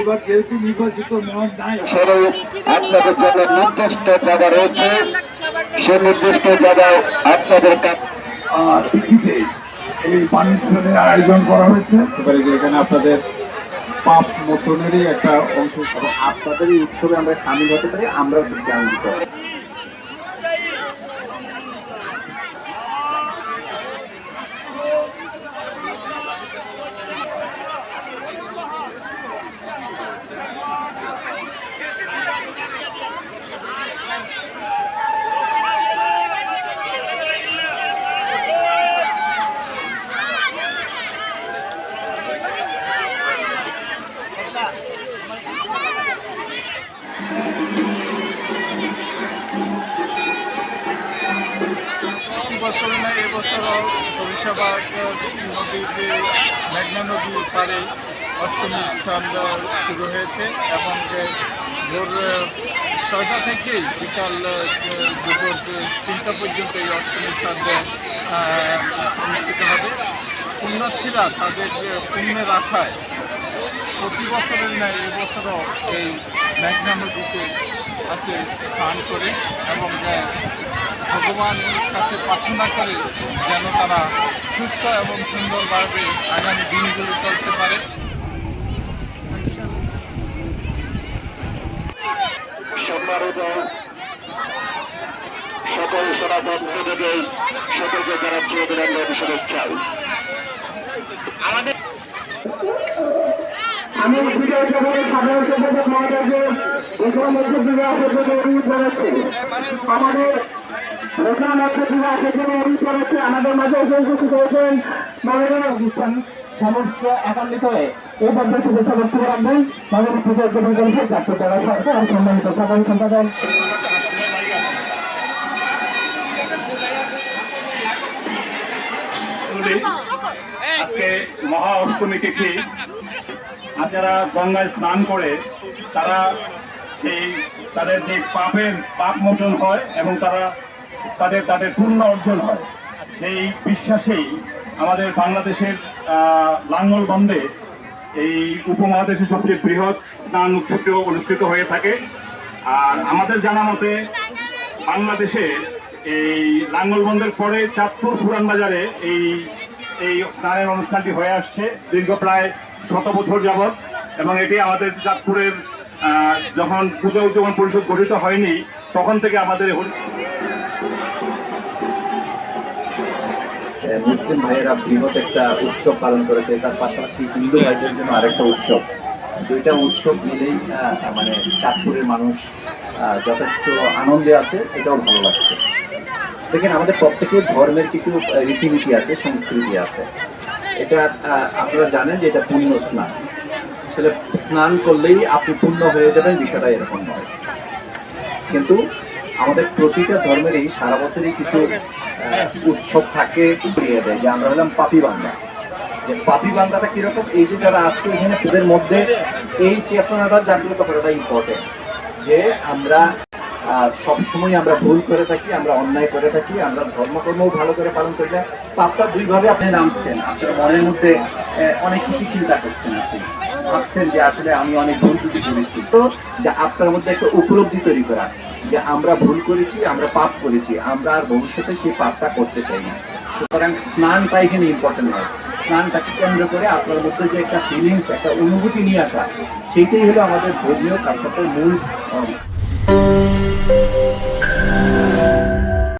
এবার যেহেতু নির্বাচিত নাই। আপনাদের জন্য নির্দিষ্ট জায়গা রয়েছে সে নির্দিষ্ট জায়গায় আপনাদের কাছে এই পানিস্থানের আয়োজন করা হয়েছে। এবারে আপনাদের পাপ মোচনেরই একটা অংশ আপনাদের উৎসবে আমরা সামিল হতে পারি আমরা জ্ঞান দিতে বেশি বছর নেই এবছর সরিষাবাদ নদীর যে মেঘনা নদীর পাড়ে অষ্টমী উৎসব শুরু হয়েছে এবং ভোর ছয়টা থেকে বিকাল দুপুর তিনটা পর্যন্ত এই অষ্টমী উৎসব অনুষ্ঠিত হবে। পুণ্যার্থীরা তাদের যে পুণ্যের আশায় প্রতি বছরের ন্যায় এবছরও এই মেঘনা নদীতে আসে স্নান করে এবং ভগবানের কাছে প্রার্থনা করে যেন তারা সুস্থ এবং সুন্দরভাবে আগামী দিনগুলো চলতে পারে। সম্মানিত সকল সনাতন থেকে সকলকে জানাচ্ছি অভিনন্দন শুভেচ্ছা। আমাদের আমি বিজয় জগতের সাধারণ সম্পাদক মহারাজকে এখানে মধ্যে দিকে আসার অনুরোধ জানাচ্ছি। আমাদের এখানে মধ্যে দিকে আসার জন্য জানাচ্ছি। আমাদের মাঝে এসে উপস্থিত হয়েছেন মাননীয় অনুষ্ঠান সমস্ত একান্বিত হয়ে এই পর্যায়ে শুভেচ্ছা বক্তব্য রাখবেন। মাননীয় পূজা উদ্বোধন করেছে চারটে জেলা সরকার সম্মানিত সাধারণ সম্পাদক। আজকে মহা অষ্টমী তিথি। আচারা গঙ্গায় স্নান করে তারা সেই তাদের যে পাপের পাপ মোচন হয় এবং তারা তাদের তাদের পূর্ণ অর্জন হয়। সেই বিশ্বাসেই আমাদের বাংলাদেশের আহ, লাঙ্গলবন্দে এই উপমহাদেশের সবচেয়ে বৃহৎ স্নান উৎসবটি অনুষ্ঠিত হয়ে থাকে। আর আমাদের জানা মতে বাংলাদেশে এই লাঙ্গলবন্দের পরে চাঁদপুর পুরান বাজারে এই এই স্নানের অনুষ্ঠানটি হয়ে আসছে। দীর্ঘ প্রায় শত বছর যাবৎ, এবং এটি আমাদের চাঁদপুরের যখন পূজা উদযাপন পরিষদ গঠিত হয়নি, তখন থেকে আমাদের মুসলিম ভাইয়েরা বৃহৎ একটা উৎসব পালন করেছে, তার পাশাপাশি হিন্দু ভাইদের জন্য আরেকটা উৎসব। দুইটা উৎসব মিলেই মানে চাঁদপুরের মানুষ যথেষ্ট আনন্দে আছে, এটাও ভালো লাগছে। দেখেন, আমাদের প্রত্যেকের ধর্মের কিছু রীতিনীতি আছে, সংস্কৃতি আছে। এটা আপনারা জানেন যে এটা পুণ্য স্নান। আসলে স্নান করলেই আপনি পূর্ণ হয়ে যাবেন, বিষয়টা এরকম নয়। কিন্তু আমাদের প্রতিটা ধর্মেরই সারা বছরই কিছু উৎসব থাকে করিয়ে দেয় যে আমরা হলাম পাপি বাংলা যে পাপি বাংলাটা কীরকম? এই যে যারা আজকে এখানে ওদের মধ্যে এই চেতনাটা জাগ্রত করাটা ইম্পর্টেন্ট যে আমরা সবসময় আমরা ভুল করে থাকি, আমরা অন্যায় করে থাকি, আমরা ধর্মকর্মও ভালো করে পালন করি না। পাপটা দুইভাবে আপনি নামছেন। আপনার মনের মধ্যে অনেক কিছু চিন্তা করছেন আপনি। ভাবছেন যে আসলে আমি অনেক ভুল ত্রুটি করেছি। তো যে আপনার মধ্যে একটা উপলব্ধি তৈরি করা, যে আমরা ভুল করেছি, আমরা পাপ করেছি, আমরা আর ভবিষ্যতে সেই পাপটা করতে চাই না। সুতরাং স্নানটা এখানে ইম্পর্টেন্ট হয় স্নানটাকে কেন্দ্র করে আপনার মধ্যে যে একটা ফিলিংস একটা অনুভূতি নিয়ে আসা, সেইটাই হলো আমাদের ধর্মীয় তার সাথে মূল